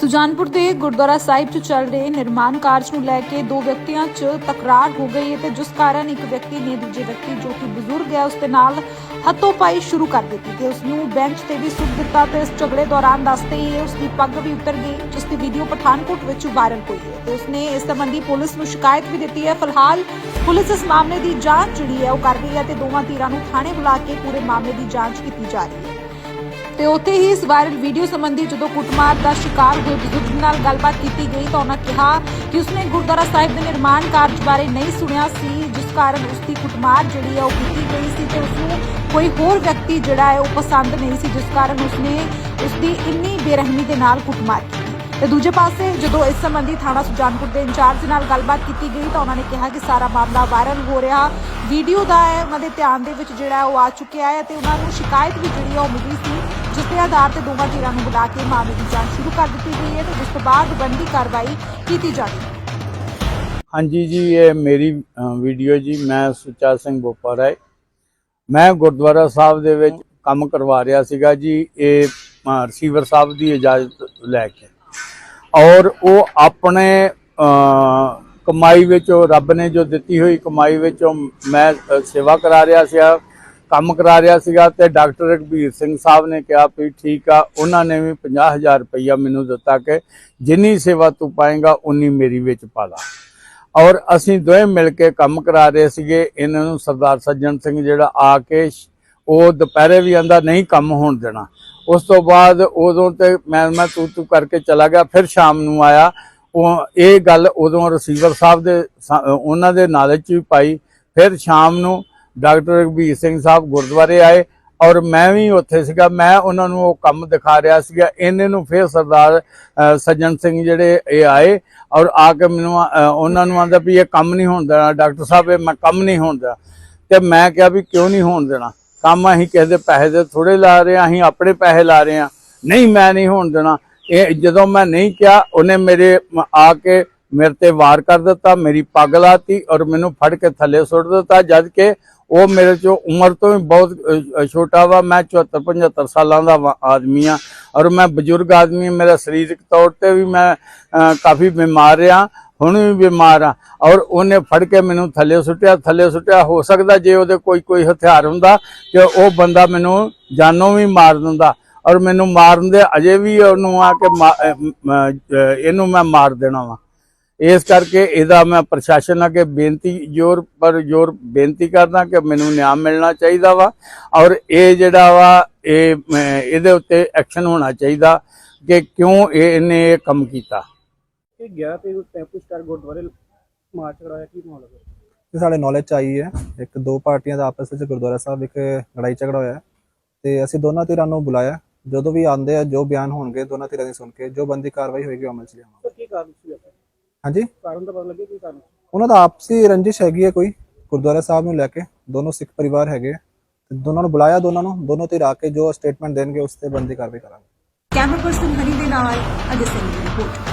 ਸੁਜਾਨਪੁਰ ਦੇ ਗੁਰਦੁਆਰਾ ਸਾਹਿਬ 'ਚ ਚੱਲ ਰਹੇ ਨਿਰਮਾਣ ਕਾਰਜ ਨੂੰ ਲੈ ਕੇ ਦੋ ਵਿਅਕਤੀਆਂ 'ਚ ਤਕਰਾਰ ਹੋ ਗਈ ਹੈ ਤੇ ਜਿਸ ਕਾਰਨ ਇੱਕ ਵਿਅਕਤੀ ਨੇ ਦੂਜੇ ਵਿਅਕਤੀ ਜੋ ਕਿ ਬਜ਼ੁਰਗ ਹੈ, ਉਸ ਦੇ ਨਾਲ ਹੱਥੋਂ-ਪਾਈ ਸ਼ੁਰੂ ਕਰ ਦਿੱਤੀ ਤੇ ਉਸ ਨੂੰ ਬੈਂਚ ਤੇ ਵੀ ਸੁੱਟ ਦਿੱਤਾ ਤੇ ਇਸ ਝਗੜੇ ਦੌਰਾਨ ਦੱਸਦੇ ਹੀ ਉਸ ਦੀ ਪੱਗ ਵੀ ਉਤਰ ਗਈ, ਜਿਸ ਦੀ ਵੀਡੀਓ ਪਠਾਨਕੋਟ ਵਿੱਚ ਵਾਇਰਲ ਹੋਈ ਹੈ ਤੇ ਉਸਨੇ ਇਸ ਸੰਬੰਧੀ ਪੁਲਿਸ ਨੂੰ ਸ਼ਿਕਾਇਤ ਵੀ ਦਿੱਤੀ ਹੈ। ਫਿਲਹਾਲ ਪੁਲਿਸ ਇਸ ਮਾਮਲੇ ਦੀ ਜਾਂਚ ਜਿਹੜੀ ਹੈ ਉਹ ਕਰ ਰਹੀ ਹੈ ਤੇ ਦੋਵਾਂ ਧਿਰਾਂ ਨੂੰ ਥਾਣੇ ਬੁਲਾ ਕੇ ਪੂਰੇ ਮਾਮਲੇ ਦੀ ਜਾਂਚ ਕੀਤੀ ਜਾ ਰਹੀ ਹੈ। ਤੇ ਉੱਥੇ ਹੀ ਇਸ ਵਾਇਰਲ ਵੀਡੀਓ ਸੰਬੰਧੀ ਜਦੋਂ ਕੁੱਟਮਾਰ ਦਾ ਸ਼ਿਕਾਰ ਹੋਏ ਬਜ਼ੁਰਗ ਨਾਲ ਗੱਲਬਾਤ ਕੀਤੀ ਗਈ ਤਾਂ ਉਹਨਾਂ ਕਿਹਾ ਕਿ ਉਸਨੇ ਗੁਰਦੁਆਰਾ ਸਾਹਿਬ ਦੇ ਨਿਰਮਾਣ ਕਾਰਜ ਬਾਰੇ ਨਹੀਂ ਸੁਣਿਆ ਸੀ, ਜਿਸ ਕਾਰਨ ਉਸ ਦੀ ਕੁੱਟਮਾਰ ਜਿਹੜੀ ਹੈ ਉਹ ਕੀਤੀ ਗਈ ਸੀ ਤੇ ਉਸ ਨੂੰ ਕੋਈ ਹੋਰ ਵਿਅਕਤੀ ਜਿਹੜਾ ਹੈ ਉਹ ਪਸੰਦ ਨਹੀਂ ਸੀ, ਜਿਸ ਕਾਰਨ ਉਸਨੇ ਉਸ ਦੀ ਇੰਨੀ ਬੇਰਹਿਮੀ ਦੇ ਨਾਲ ਕੁੱਟਮਾਰ ਕੀਤੀ। ਤੇ ਦੂਜੇ ਪਾਸੇ ਜਦੋਂ ਇਸ ਸੰਬੰਧੀ ਥਾਣਾ ਸੁਜਾਨਪੁਰ ਦੇ ਇੰਚਾਰਜ ਨਾਲ ਗੱਲਬਾਤ ਕੀਤੀ ਗਈ ਤਾਂ ਉਹਨਾਂ ਨੇ ਕਿਹਾ ਕਿ ਸਾਰਾ ਮਾਮਲਾ ਵਾਇਰਲ ਹੋ ਰਿਹਾ, ਵੀਡੀਓ ਦਾ ਹੈ, ਉਹਨਾਂ ਦੇ ਧਿਆਨ ਦੇ ਵਿੱਚ ਜਿਹੜਾ ਉਹ ਆ ਚੁੱਕਿਆ ਹੈ ਤੇ ਉਹਨਾਂ ਨੂੰ ਸ਼ਿਕਾਇਤ ਵੀ ਜਿਹੜੀ ਹੈ ਉਹ ਮਿਲੀ ਸੀ ਜਿਸ ਦੇ ਆਧਾਰ ਤੇ ਦੋਵਾਂ ਧਿਰਾਂ ਨੂੰ ਬੁਲਾ ਕੇ ਮਾਮਲੇ ਦੀ ਜਾਂਚ ਸ਼ੁਰੂ ਕਰ ਦਿੱਤੀ ਗਈ ਹੈ ਤੇ ਉਸ ਤੋਂ ਬਾਅਦ ਬਣਦੀ ਕਾਰਵਾਈ ਕੀਤੀ ਜਾਵੇਗੀ ਹਾਂਜੀ ਜੀ ਇਹ ਮੇਰੀ ਵੀਡੀਓ ਜੀ ਮੈਂ ਸੁੱਚਾ ਸਿੰਘ ਬੋਪਾ ਰਾਏ। ਮੈਂ ਗੁਰਦੁਆਰਾ ਸਾਹਿਬ ਦੇ ਵਿੱਚ ਕੰਮ ਕਰਵਾ ਰਿਹਾ ਸੀਗਾ ਜੀ ਇਹ ਅ, ਰਿਸੀਵਰ ਸਾਹਿਬ ਦੀ ਇਜਾਜ਼ਤ ਲੈ ਕੇ। ਔਰ ਉਹ ਆਪਣੇ ਅ, ਕਮਾਈ ਵਿੱਚੋਂ ਰੱਬ ਨੇ ਜੋ ਦਿੱਤੀ ਹੋਈ ਕਮਾਈ ਵਿੱਚੋਂ ਮੈਂ ਸੇਵਾ ਕਰਾ ਰਿਹਾ ਸੀਗਾ। ਕੰਮ ਕਰਾ ਰਿਹਾ ਸੀਗਾ ਤੇ ਡਾਕਟਰ ਰਘਬੀਰ ਸਿੰਘ ਸਾਹਿਬ ਨੇ ਕਿਹਾ ਵੀ ਠੀਕ ਆ, ਉਹਨਾਂ ਨੇ ਵੀ 50000 ਰੁਪਈਆ ਮੈਨੂੰ ਦਿੱਤਾ ਕਿ ਜਿੰਨੀ ਸੇਵਾ ਤੂੰ ਪਾਏਗਾ, ਉਨੀ ਮੇਰੀ ਵਿੱਚ ਪਾ ਲਾ। ਔਰ ਅਸੀਂ ਦੋਵੇਂ ਮਿਲ ਕੇ ਕੰਮ ਕਰਾ ਰਹੇ ਸੀਗੇ, ਇਹਨਾਂ ਨੂੰ ਸਰਦਾਰ ਸੱਜਣ ਸਿੰਘ ਜਿਹੜਾ ਆ ਕੇ ਉਹ ਦੁਪਹਿਰੇ ਵੀ ਆਂਦਾ, ਨਹੀਂ, ਕੰਮ ਹੋਣ ਦੇਣਾ। ਉਸ ਤੋਂ ਬਾਅਦ ਉਦੋਂ ਤੇ ਮੈਂ ਮੈਂ ਤੂੰ ਤੂੰ ਕਰਕੇ ਚਲਾ ਗਿਆ, ਫਿਰ ਸ਼ਾਮ ਨੂੰ ਆਇਆ। ਉਹ ਇਹ ਗੱਲ ਉਦੋਂ ਰਿਸੀਵਰ ਸਾਹਿਬ ਦੇ ਉਹਨਾਂ ਦੇ ਨਾਲੇ ਚ ਵੀ ਪਾਈ। ਫਿਰ ਸ਼ਾਮ ਨੂੰ ਡਾਕਟਰ ਰਘਬੀਰ ਸਿੰਘ ਸਾਹਿਬ ਗੁਰਦੁਆਰੇ ਆਏ ਔਰ ਮੈਂ ਵੀ ਉੱਥੇ ਸੀਗਾ, ਮੈਂ ਉਹਨਾਂ ਨੂੰ ਉਹ ਕੰਮ ਦਿਖਾ ਰਿਹਾ ਸੀਗਾ। ਇਹਨੇ ਨੂੰ ਫਿਰ ਸਰਦਾਰ ਸੱਜਣ ਸਿੰਘ ਜਿਹੜੇ ਇਹ ਆਏ ਔਰ ਆ ਕੇ ਮੈਨੂੰ ਉਹਨਾਂ ਨੂੰ ਆਂਦਾ ਵੀ ਇਹ ਕੰਮ ਨਹੀਂ ਹੋਣ ਦੇਣਾ। ਡਾਕਟਰ ਸਾਹਿਬ, ਇਹ ਮੈਂ ਕੰਮ ਨਹੀਂ ਹੋਣ ਦੇਣਾ। ਤੇ ਮੈਂ ਕਿਹਾ ਵੀ ਕਿਉਂ ਨਹੀਂ ਹੋਣ ਦੇਣਾ? ਕੰਮ ਅਸੀਂ ਕਿਸੇ ਦੇ ਪੈਸੇ ਦੇ ਥੋੜੇ ਲਾ ਰਹੇ ਹਾਂ, ਅਸੀਂ ਆਪਣੇ ਪੈਸੇ ਲਾ ਰਹੇ ਹਾਂ। ਨਹੀਂ, ਮੈਂ ਨਹੀਂ ਹੋਣ ਦੇਣਾ। ਇਹ ਜਦੋਂ ਮੈਂ ਨਹੀਂ ਕਿਹਾ, ਉਹਨੇ ਮੇਰੇ ਆ ਕੇ ਮੇਰੇ ਤੇ ਵਾਰ ਕਰ ਦਿੱਤਾ, ਮੇਰੀ ਪੱਗ ਲਾਤੀ ਔਰ ਮੈਨੂੰ ਫੜ ਕੇ ਥੱਲੇ ਸੁੱਟ ਦਿੱਤਾ, ਜਦ ਕਿ ਉਹ ਮੇਰੇ ਚੋਂ ਉਮਰ ਤੋਂ ਵੀ ਬਹੁਤ ਛੋਟਾ ਵਾ, ਮੈਂ 74 75 ਸਾਲਾਂ ਦਾ ਵਾ- ਆਦਮੀ ਆ। ਔਰ ਮੈਂ ਬਜ਼ੁਰਗ ਆਦਮੀ ਮੇਰਾ ਸਰੀਰਕ ਤੌਰ ਤੇ ਵੀ ਮੈਂ ਕਾਫੀ ਬਿਮਾਰ ਆ, ਹੁਣ ਵੀ ਬਿਮਾਰ ਆ। ਔਰ ਉਹਨੇ ਫੜ ਕੇ ਮੈਨੂੰ ਥੱਲੇ ਸੁੱਟਿਆ ਥੱਲੇ ਸੁੱਟਿਆ, ਹੋ ਸਕਦਾ ਜੇ ਉਹਦੇ ਕੋਈ ਕੋਈ ਹਥਿਆਰ ਹੁੰਦਾ ਕਿ ਉਹ ਬੰਦਾ ਮੈਨੂੰ ਜਾਨੋਂ ਵੀ ਮਾਰ ਦਿੰਦਾ। ਔਰ ਮੈਨੂੰ ਮਾਰਨ ਦੇ ਅਜੇ ਵੀ ਉਹਨੂੰ ਆ ਕੇ ਮਾ- ਇਹਨੂੰ ਮੈਂ ਮਾਰ ਦੇਣਾ ਵਾ। ਇਸ ਕਰਕੇ ਇਹਦਾ ਮੈਂ ਪ੍ਰਸ਼ਾਸਨ ਅੱਗੇ ਬੇਨਤੀ ਜ਼ੋਰ ਪਰ ਜ਼ੋਰ ਬੇਨਤੀ ਕਰਦਾ ਕਿ ਮੈਨੂੰ ਨਿਆਂ ਮਿਲਣਾ ਚਾਹੀਦਾ ਵਾ ਔਰ ਇਹ ਜਿਹੜਾ ਵਾ ਇਹ ਇਹਦੇ ਉੱਤੇ ਐਕਸ਼ਨ ਹੋਣਾ ਚਾਹੀਦਾ ਕਿ ਕਿਉਂ ਇਹ ਇਹਨੇ ਇਹ ਕੰਮ ਕੀਤਾ। ਇਹ ਗਿਆ ਤੇ ਟੈਂਪੂ ਸਟਾਰ ਗੁਰਦੁਆਰੇ ਮਾਰਚ ਕਰਾਇਆ ਕੀ ਹੈ ਇਹ ਸਾਡੇ ਨੌਲੇਜ ਚ ਆਈ ਹੈ। ਇੱਕ ਦੋ ਪਾਰਟੀਆਂ ਦਾ ਆਪਸ ਵਿੱਚ ਗੁਰਦੁਆਰਾ ਸਾਹਿਬ ਵਿਖ ਲੜਾਈ ਝਗੜਾ ਹੋਇਆ। ਤੇ ਅਸੀਂ ਦੋਨਾਂ ਧਿਰਾਂ ਨੂੰ ਬੁਲਾਇਆ। ਜਦੋਂ ਵੀ ਆਉਂਦੇ ਆ ਜੋ ਬਿਆਨ ਹੋਣਗੇ ਦੋਨਾਂ ਧਿਰਾਂ ਦੀ ਸੁਣ ਕੇ ਜੋ ਬੰਦੀ ਕਾਰਵਾਈ ਹੋਏਗੀ ਉਹ ਅਮਲ ਚ ਲਿਆਵਾਂਗੇ। ਕੀ ਕਾਰਨ ਸੀ? ਹਾਂਜੀ ਕਾਰਨ ਦਾ ਪਤਾ ਲੱਗੇ ਕੀ ਕਾਰਨ? ਉਹਨਾਂ ਦਾ ਆਪਸੀ ਰੰਜਿਸ਼ ਹੈਗੀ ਹੈ ਕੋਈ ਗੁਰਦੁਆਰਾ ਸਾਹਿਬ ਨੂੰ ਲੈ ਕੇ ਦੋਨੋਂ ਸਿੱਖ ਪਰਿਵਾਰ ਹੈਗੇ ਆ। ਤੇ ਦੋਨਾਂ ਨੂੰ ਬੁਲਾਇਆ ਦੋਨਾਂ ਨੂੰ ਦੋਨੋਂ ਧਿਰ ਆ ਕੇ ਜੋ ਸਟੇਟਮੈਂਟ ਦੇਣਗੇ ਉਸ ਤੇ ਬੰਦੀ ਕਾਰਵਾਈ ਕਰਾਂਗੇ ਕੈਮਰਾ ਪਰਸਨ ਹਰੀ ਦੇ ਨਾਲ ਅਜੇ ਸਿੰਘ ਦੀ ਰਿਪੋਰਟ